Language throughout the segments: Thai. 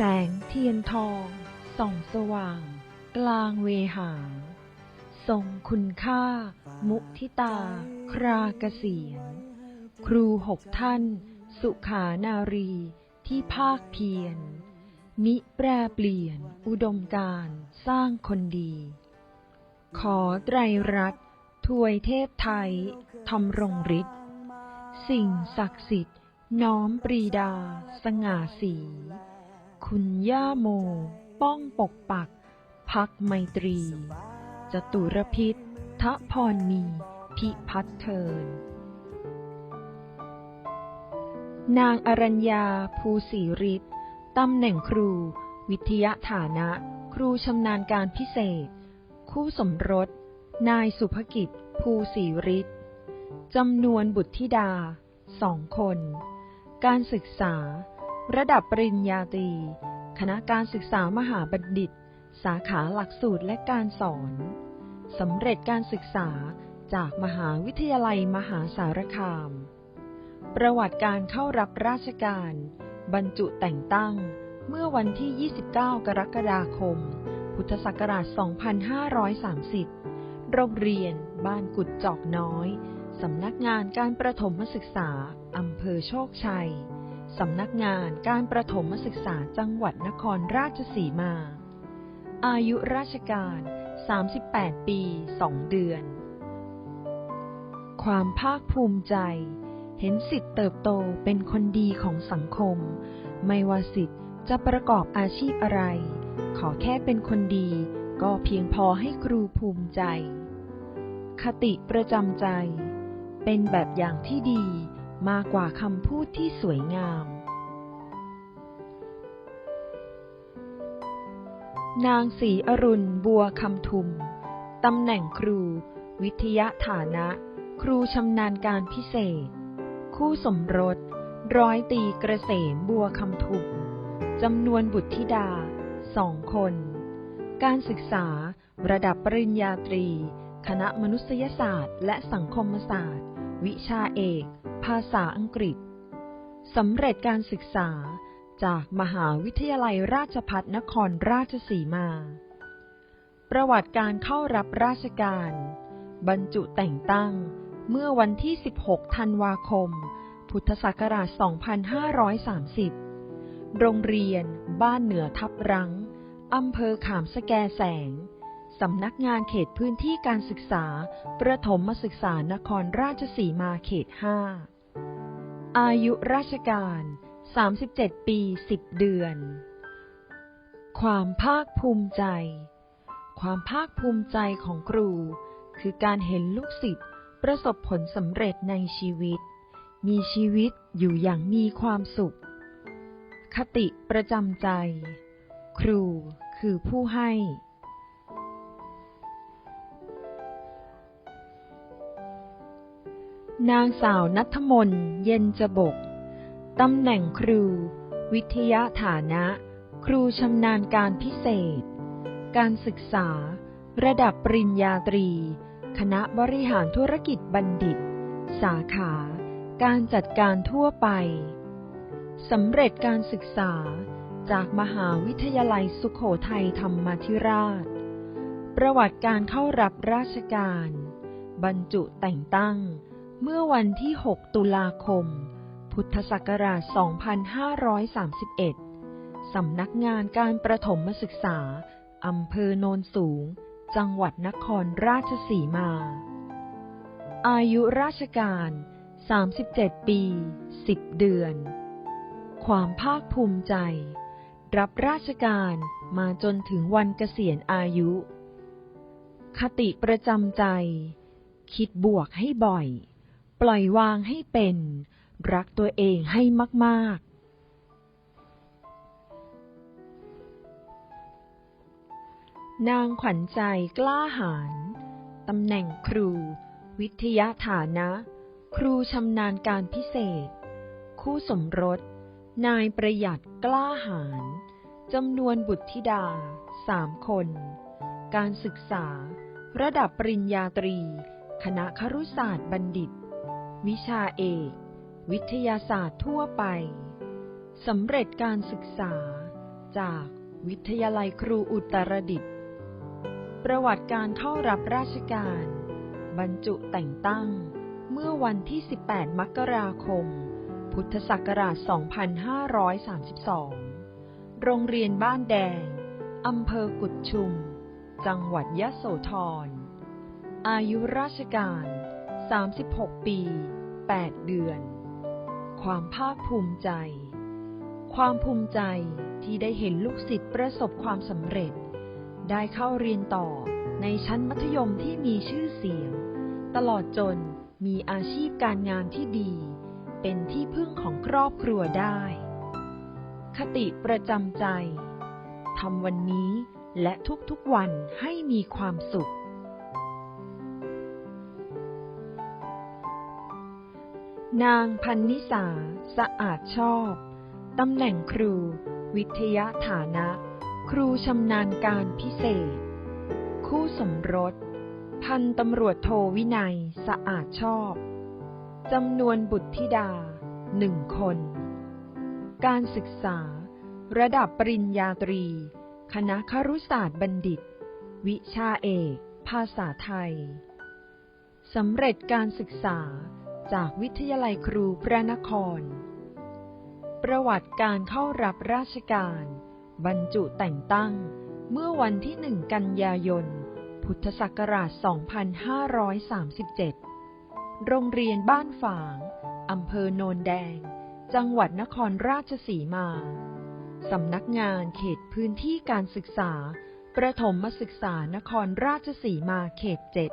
แสงเทียนทองส่องสว่าง กลางเวหา ทรงคุณค่า มุทิตา คราเกษียณครูหกท่าน สุขานารีที่ภาคเพียรมิแปรเปลี่ยนอุดมการสร้างคนดี ขอไตรรัตน์ถวยเทพไทยทำรงฤทธิ์สิ่งศักดิ์สิทธิ์ น้อมปรีดา สง่าสี คุณย่าโม ป้องปกปัก พักไมตรี จตุรพิษทะพรมี พิพัฒเทิน นางอรัญญา ภูศรีฤทธิ์ตำแหน่งครู วิทยาฐานะ ครูชำนาญการพิเศษ คู่สมรส นายสุภกิจ ภูศรีฤทธิ์จำนวนบุตรธิดาสองคน การศึกษา ระดับปริญญาตรี คณะการศึกษามหาบัณฑิต สาขาหลักสูตรและการสอน สำเร็จการศึกษาจากมหาวิทยาลัยมหาสารคาม ประวัติการเข้ารับราชการ บรรจุแต่งตั้ง เมื่อวันที่ 29 กรกฎาคม พุทธศักราช 2530 โรงเรียน บ้านกุดจอกน้อย สำนักงานการประถมศึกษา อำเภอโชคชัย สำนักงานการประถมศึกษาจังหวัดนครราชสีมา อายุราชการ 38 ปี 2 เดือน ความภาคภูมิใจ เห็นสิทธิ์เติบโตเป็นคนดีของสังคม ไม่ว่าสิทธิ์จะประกอบอาชีพอะไร ขอแค่เป็นคนดีก็เพียงพอให้ครูภูมิใจ คติประจำใจ เป็นแบบอย่างที่ดี มากกว่าคำพูดที่สวยงาม นางศรีอรุณบัวคำทุม ตำแหน่งครู วิทยาฐานะ ครูชำนาญการพิเศษ คู่สมรส ร้อยตีกรีเกษมบัวคำทุมจำนวนบุตรธิดาสองคน การศึกษาระดับปริญญาตรี คณะมนุษยศาสตร์ และสังคมศาสตร์ วิชาเอก ภาษาอังกฤษ สำเร็จการศึกษาจากมหาวิทยาลัยราชภัฏนครราชสีมา ประวัติการเข้ารับราชการ บรรจุแต่งตั้งเมื่อวันที่ 16 ธันวาคม พุทธศักราช 2530 โรงเรียน บ้านเหนือทับรัง อำเภอขามสแกแสง สำนักงานเขตพื้นที่การศึกษา ประถมศึกษานครราชสีมาเขต 5 อายุราชการ 37 ปี 10 เดือน ความภาคภูมิใจ ความภาคภูมิใจของครู คือการเห็นลูกศิษย์ประสบผลสำเร็จในชีวิต มีชีวิตอยู่อย่างมีความสุข คติประจำใจ ครูคือผู้ให้ นางสาวนัทมน เย็นจบก ตำแหน่งครู วิทยาฐานะ ครูชำนาญการพิเศษ การศึกษา ระดับปริญญาตรี คณะบริหารธุรกิจบัณฑิต สาขา การจัดการทั่วไป สำเร็จการศึกษาจากมหาวิทยาลัยสุขโขทัยธรรมาธิราช ประวัติการเข้ารับราชการ บรรจุแต่งตั้ง เมื่อวันที่ 6 ตุลาคม พุทธศักราช 2531 สำนักงานการประถมศึกษา อำเภอโนนสูง จังหวัดนครราชสีมา อายุราชการ 37 ปี 10 เดือน ความภาคภูมิใจ รับราชการมาจนถึงวันเกษียณอายุ คติประจำใจคิดบวกให้บ่อย ปล่อยวางให้เป็น รักตัวเองให้มาก ๆ นางขวัญใจกล้าหาญตำแหน่งครู วิทยาฐานะ ครูชำนาญการพิเศษ คู่สมรส นายประหยัดกล้าหาญจำนวนบุตรธิดาสามคน การศึกษา ระดับปริญญาตรี คณะครุศาสตร์บัณฑิต วิชาเอก วิทยาศาสตร์ทั่วไป สำเร็จการศึกษา จากวิทยาลัยครูอุตรดิตถ์ ประวัติการเข้ารับราชการ บรรจุแต่งตั้ง เมื่อวันที่ 18 มกราคม พุทธศักราช 2532 โรงเรียนบ้านแดง อำเภอกุดชุม จังหวัดยะโสธร อายุราชการ36 ปี 8 เดือน ความภาคภูมิใจ ความภูมิใจที่ได้เห็นลูกศิษย์ประสบความสำเร็จ ได้เข้าเรียนต่อในชั้นมัธยมที่มีชื่อเสียง ตลอดจนมีอาชีพการงานที่ดี เป็นที่พึ่งของครอบครัวได้ คติประจำใจทำวันนี้และทุกๆวันให้มีความสุข นางพันนิสา สะอาดชอบ ตำแหน่งครู วิทยาฐานะ ครูชำนาญการพิเศษ คู่สมรส พันตำรวจโทวินัย สะอาดชอบ จำนวนบุตรธิดาหนึ่งคน การศึกษา ระดับปริญญาตรี คณะครุศาสตร์บัณฑิต วิชาเอก ภาษาไทย สำเร็จการศึกษา จากวิทยาลัยครูพระนคร ประวัติการเข้ารับราชการ บรรจุแต่งตั้ง เมื่อวันที่หนึ่งกันยายน พุทธศักราช 2537 โรงเรียนบ้านฝาง อำเภอโนนแดง จังหวัดนครราชสีมา สำนักงานเขตพื้นที่การศึกษา ประถมศึกษานครราชสีมาเขตเจ็ด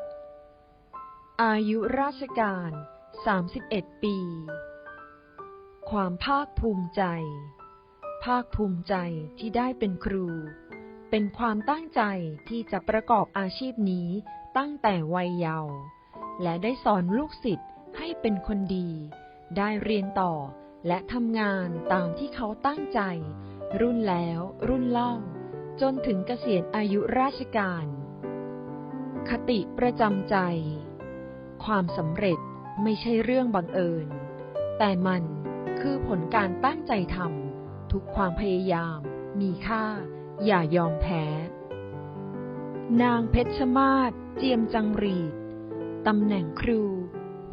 อายุราชการ 31 ปี ความภาคภูมิใจ ภาคภูมิใจที่ได้เป็นครู เป็นความตั้งใจที่จะประกอบอาชีพนี้ตั้งแต่วัยเยาว์และได้สอนลูกศิษย์ให้เป็นคนดี ได้เรียนต่อและทำงานตามที่เขาตั้งใจ รุ่นแล้วรุ่นเล่า จนถึงเกษียณอายุราชการ คติประจำใจ ความสำเร็จ ไม่ใช่เรื่องบังเอิญ แต่มันคือผลการตั้งใจทำทุกความพยายาม มีค่า อย่ายอมแพ้ นางเพชรมาศเจียมจังรีดตำแหน่งครู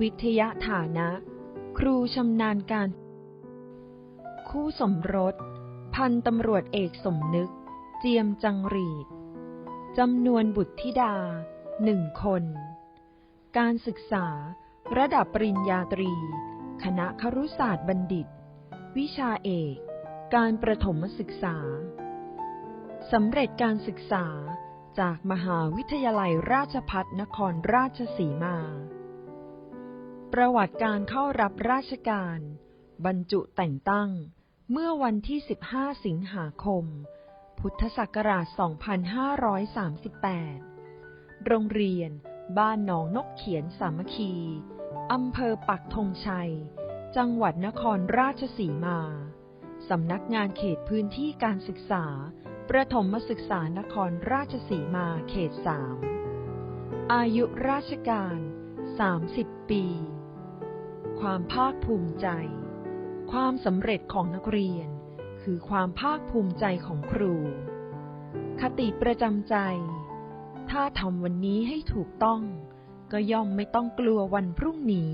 วิทยาฐานะ ครูชำนาญการ คู่สมรส พันตำรวจเอกสมนึก เจียมจังรีดจำนวนบุตรธิดาหนึ่งคน การศึกษา ระดับปริญญาตรี คณะครุศาสตร์บัณฑิต วิชาเอก การประถมศึกษา สำเร็จการศึกษาจากมหาวิทยาลัยราชพัฒนครราชสีมา ประวัติการเข้ารับราชการ บรรจุแต่งตั้ง เมื่อวันที่ 15 สิงหาคม พุทธศักราช 2538 โรงเรียนบ้านหนองนกเขียนสามัคคี อำเภอปักธงชัย จังหวัดนครราชสีมา สำนักงานเขตพื้นที่การศึกษา ประถมศึกษานครราชสีมาเขตสามอายุราชการ 30 ปี ความภาคภูมิใจ ความสำเร็จของนักเรียน คือความภาคภูมิใจของครู คติประจำใจ ถ้าทำวันนี้ให้ถูกต้อง ก็ย่อมไม่ต้องกลัววันพรุ่งนี้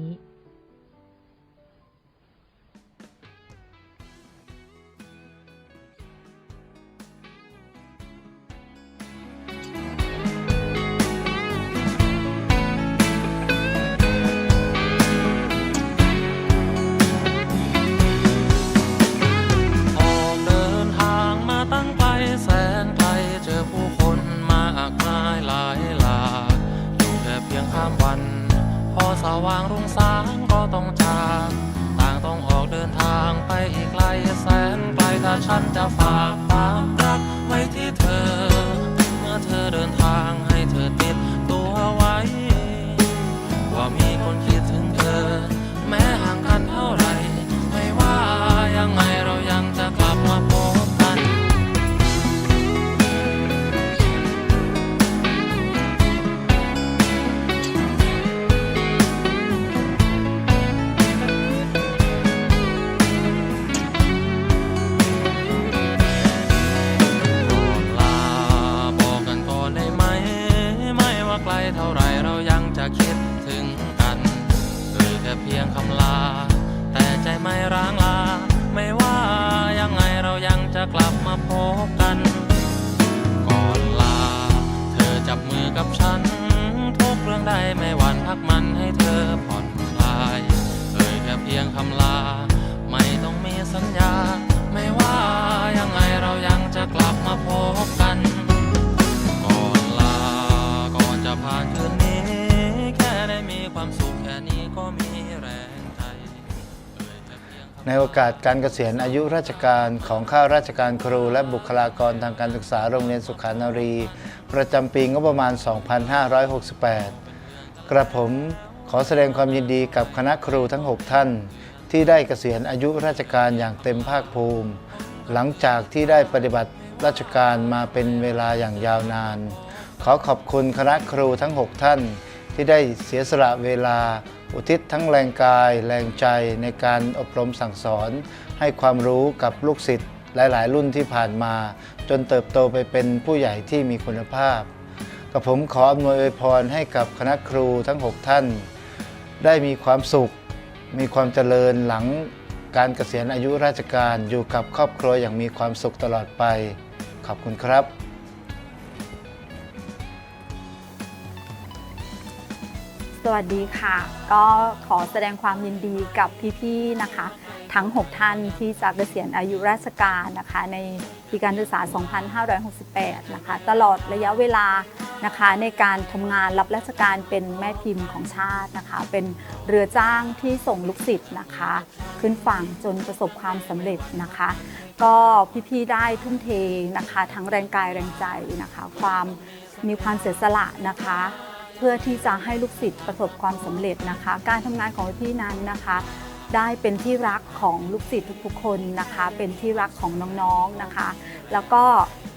อกาสการเกษียณอายุราชการของข้าราชการครู และบุคลากรทางการศึกษาโรงเรียนสุขานารี ประจำปีงบประมาณ 2568 กระผมขอแสดงความยินดีกับคณะครูทั้ง 6 ท่าน ที่ได้เกษียณอายุราชการอย่างเต็มภาคภูมิ หลังจากที่ได้ปฏิบัติราชการมาเป็นเวลาอย่างยาวนาน ขอขอบคุณคณะครูทั้ง 6 ท่าน ที่ได้เสียสละเวลาอุทิศทั้งแรงกายแรงใจในการอบรมสั่งสอน ให้ความรู้กับลูกศิษย์หลาย ๆ รุ่นที่ผ่านมา จนเติบโตไปเป็นผู้ใหญ่ที่มีคุณภาพ กับผมขออำนวยอวยพรให้กับคณะครูทั้ง 6 ท่าน ได้มีความสุข มีความเจริญหลังการเกษียณอายุราชการอยู่กับครอบครัวอย่างมีความสุขตลอดไป ขอบคุณครับ สวัสดีค่ะ ก็ขอแสดงความยินดีกับพี่ๆนะคะ ทั้ง 6 ท่านที่จะเกษียณอายุราชการนะคะ ในปีการศึกษา 2568 นะคะ ตลอดระยะเวลานะคะในการทำงานรับราชการเป็นแม่พิมพ์ของชาตินะคะ เป็นเรือจ้างที่ส่งลูกศิษย์นะคะ ขึ้นฝั่งจนประสบความสำเร็จนะคะ ก็พี่ๆได้ทุ่มเทนะคะ ทั้งแรงกายแรงใจนะคะ ความมีความเสียสละนะคะ เพื่อที่จะให้ลูกศิษย์ประสบความสำเร็จนะคะ การทำงานของพี่นั้นนะคะ ได้เป็นที่รักของลูกศิษย์ทุกๆคนนะคะ เป็นที่รักของน้องๆนะคะ แล้วก็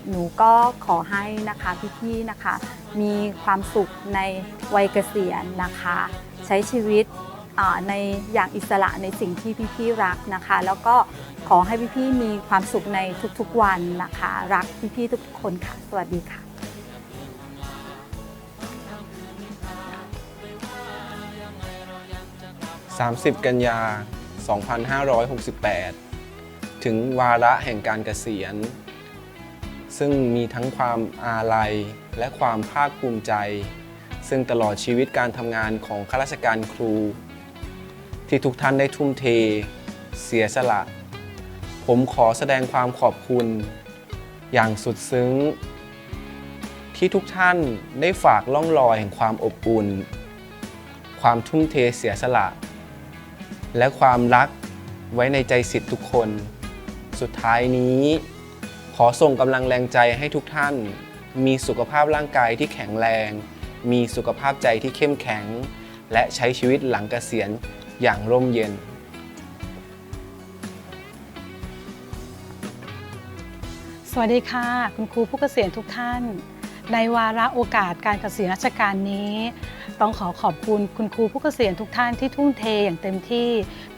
หนูก็ขอให้นะคะพี่ๆนะคะ มีความสุขในวัยเกษียณนะคะ ใช้ชีวิตในอย่างอิสระในสิ่งที่พี่ๆรักนะคะ แล้วก็ขอให้พี่ๆมีความสุขในทุกๆวันนะคะ รักพี่ๆทุกๆคนค่ะ สวัสดีค่ะ 30 กันยา 2568 ถึงวาระแห่งการเกษียณ ซึ่งมีทั้งความอาลัยและความภาคภูมิใจ ซึ่งตลอดชีวิตการทำงานของข้าราชการครู ที่ทุกท่านได้ทุ่มเท เสียสละ ผมขอแสดงความขอบคุณ อย่างสุดซึ้ง ที่ทุกท่านได้ฝากล่องรอยแห่งความอบอุ่นความทุ่มเทเสียสละ และความรักไว้ในใจสิทธิ์ทุกคน สุดท้ายนี้ ขอส่งกำลังแรงใจให้ทุกท่าน มีสุขภาพร่างกายที่แข็งแรง มีสุขภาพใจที่เข้มแข็ง และใช้ชีวิตหลังเกษียณอย่างร่มเย็นสวัสดีค่ะ คุณครูผู้เกษียณทุกท่าน ในวาระโอกาสการเกษียณราชการนี้ ต้องขอขอบคุณคุณครูผู้เกษียณทุกท่านที่ทุ่มเทอย่างเต็มที่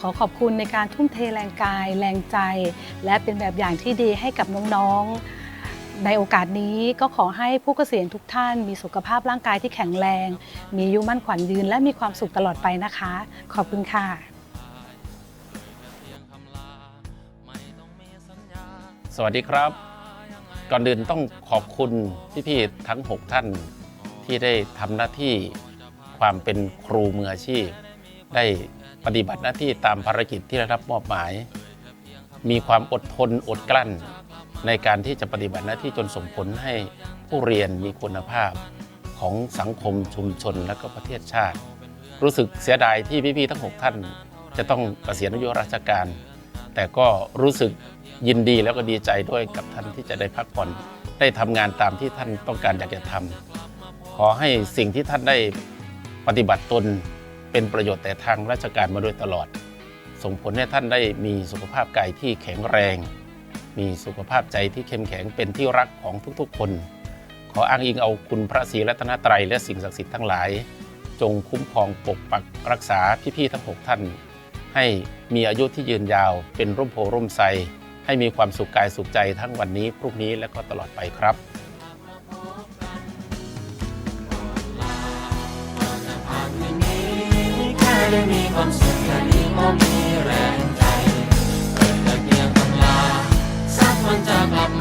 ขอขอบคุณในการทุ่มเทแรงกาย แรงใจ และเป็นแบบอย่างที่ดีให้กับน้องๆ ในโอกาสนี้ก็ขอให้ผู้เกษียณทุกท่าน มีสุขภาพร่างกายที่แข็งแรง มีอายุมั่นขวัญยืน และมีความสุขตลอดไปนะคะ ขอบคุณค่ะ สวัสดีครับ ก่อนอื่นต้องขอบคุณพี่ๆทั้ง 6 ท่านที่ได้ทำหน้าที่ความเป็นครูมืออาชีพ ได้ปฏิบัติหน้าที่ตามภารกิจที่ได้รับมอบหมาย มีความอดทนอดกลั้น ในการที่จะปฏิบัติหน้าที่จนส่งผลให้ผู้เรียนมีคุณภาพของสังคมชุมชนและก็ประเทศชาติ รู้สึกเสียดายที่พี่ๆทั้ง 6 ท่าน จะต้องเกษียณอายุราชการ แต่ก็รู้สึก ยินดีแล้วก็ดีใจด้วยกับท่านที่จะได้พักผ่อนได้ทำงานตามที่ท่านต้องการอยากจะทำขอให้สิ่งที่ท่านได้ปฏิบัติตนเป็นประโยชน์แต่ทางราชการมาโดยตลอด ส่งผลให้ท่านได้มีสุขภาพกายที่แข็งแรง มีสุขภาพใจที่เข้มแข็งเป็นที่รักของทุกๆ คน ขออ้างอิงเอาคุณพระศรีรัตนตรัยและสิ่งศักดิ์สิทธิ์ทั้งหลาย จงคุ้มครองปกปักรักษาพี่ๆทั้งหกท่าน ให้มีอายุที่ยืนยาวเป็นร่มโพร่มไทร ให้มีความสุขกายสุขใจทั้งวันนี้พรุ่งนี้และก็ตลอดไปครับได้มีความสุขแค่นี้ก็มีแรงใจเกิดแต่เพียงคำลาสักวันจะกลับมา